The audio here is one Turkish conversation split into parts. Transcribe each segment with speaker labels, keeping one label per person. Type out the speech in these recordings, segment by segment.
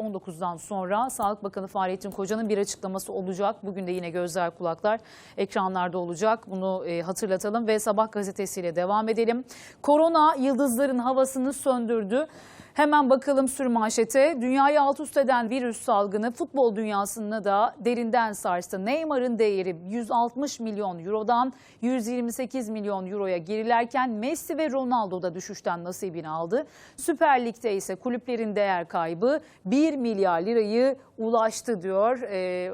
Speaker 1: 19'dan sonra Sağlık Bakanı Fahrettin Koca'nın bir açıklaması olacak. Bugün de yine gözler kulaklar ekranlarda olacak. Bunu e, hatırlatalım ve Sabah gazetesiyle devam edelim. Korona yıldızların havasını söndürdü. Hemen bakalım sür manşete. Dünyayı alt üst eden virüs salgını futbol dünyasını da derinden sarstı. Neymar'ın değeri 160 milyon eurodan 128 milyon euroya gerilerken Messi ve Ronaldo da düşüşten nasibini aldı. Süper Lig'de ise kulüplerin değer kaybı 1 milyar lirayı ulaştı diyor. Ee,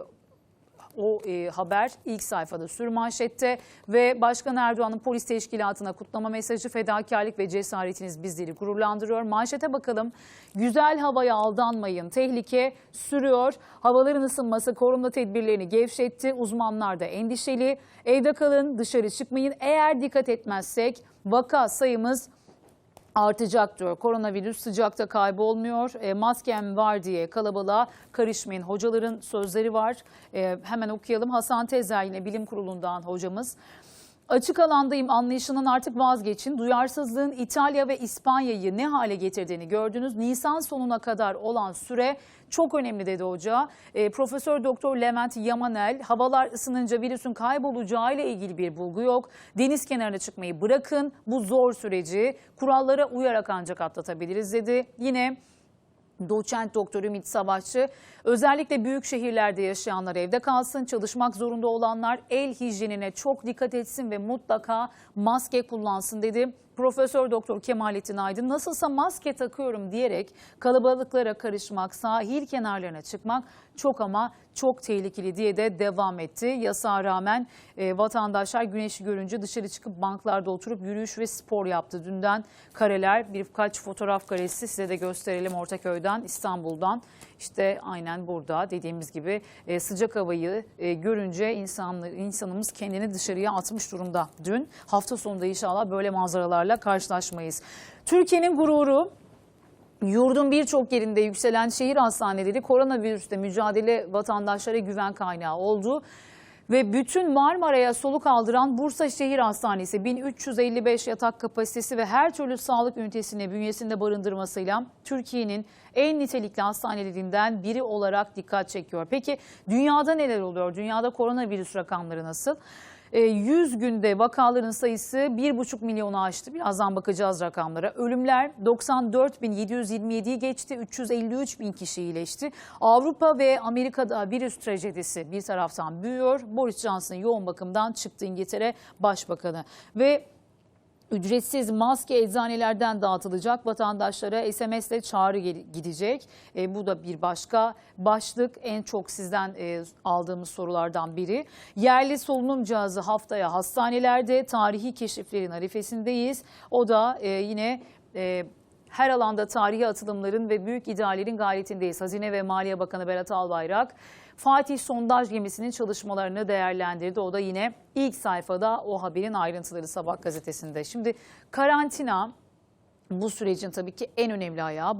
Speaker 1: o e, haber ilk sayfada sürmanşette ve Başkan Erdoğan'ın polis teşkilatına kutlama mesajı fedakarlık ve cesaretiniz bizleri gururlandırıyor. Manşete bakalım. Güzel havaya aldanmayın. Tehlike sürüyor. Havaların ısınması korona tedbirlerini gevşetti. Uzmanlar da endişeli. Evde kalın, dışarı çıkmayın. Eğer dikkat etmezsek vaka sayımız artacak diyor. Koronavirüs sıcakta kaybolmuyor. E, maskem var diye kalabalığa karışmayın. Hocaların sözleri var. E, hemen okuyalım. Hasan Tezer yine bilim kurulundan hocamız. Açık alandayım anlayışından artık vazgeçin. Duyarsızlığın İtalya ve İspanya'yı ne hale getirdiğini gördünüz. Nisan sonuna kadar olan süre çok önemli dedi hoca. E, Profesör Doktor Levent Yamanel havalar ısınınca virüsün kaybolacağı ile ilgili bir bulgu yok. Deniz kenarına çıkmayı bırakın. Bu zor süreci kurallara uyarak ancak atlatabiliriz dedi. Yine Doçent Doktor Ümit Savaşçı özellikle büyük şehirlerde yaşayanlar evde kalsın, çalışmak zorunda olanlar el hijyenine çok dikkat etsin ve mutlaka maske kullansın dedi. Profesör Doktor Kemalettin Aydın nasılsa maske takıyorum diyerek kalabalıklara karışmak, sahil kenarlarına çıkmak çok ama çok tehlikeli diye de devam etti. Yasağa rağmen e, vatandaşlar güneşi görünce dışarı çıkıp banklarda oturup yürüyüş ve spor yaptı. Dünden kareler birkaç fotoğraf karesi size de gösterelim Ortaköy'den İstanbul'dan. İşte aynen burada dediğimiz gibi e, sıcak havayı e, görünce insanlar, insanımız kendini dışarıya atmış durumda dün. Hafta sonunda inşallah böyle manzaralarla karşılaşmayız. Türkiye'nin gururu Yurdun birçok yerinde yükselen şehir hastaneleri koronavirüste mücadele vatandaşlara güven kaynağı oldu. Ve bütün Marmara'ya soluk aldıran Bursa Şehir Hastanesi 1355 yatak kapasitesi ve her türlü sağlık ünitesini bünyesinde barındırmasıyla Türkiye'nin en nitelikli hastanelerinden biri olarak dikkat çekiyor. Peki dünyada neler oluyor? Dünyada koronavirüs rakamları nasıl? 100 günde vakaların sayısı 1,5 milyonu aştı. Birazdan bakacağız rakamlara. Ölümler 94.727'yi geçti. 353 bin kişi iyileşti. Avrupa ve Amerika'da virüs trajedisi bir taraftan büyüyor. Boris Johnson yoğun bakımdan çıktı İngiltere Başbakanı. Ve Ücretsiz maske eczanelerden dağıtılacak vatandaşlara SMS'le çağrı gidecek. E, bu da bir başka başlık en çok sizden e, aldığımız sorulardan biri. Yerli solunum cihazı haftaya hastanelerde tarihi keşiflerin arifesindeyiz. O da e, yine... E, her alanda tarihi atılımların ve büyük ideallerin gayretindeyiz. Hazine ve Maliye Bakanı Berat Albayrak Fatih sondaj gemisinin çalışmalarını değerlendirdi. O da yine ilk sayfada o haberin ayrıntıları Sabah gazetesinde. Şimdi karantina bu sürecin tabii ki en önemli ayağı.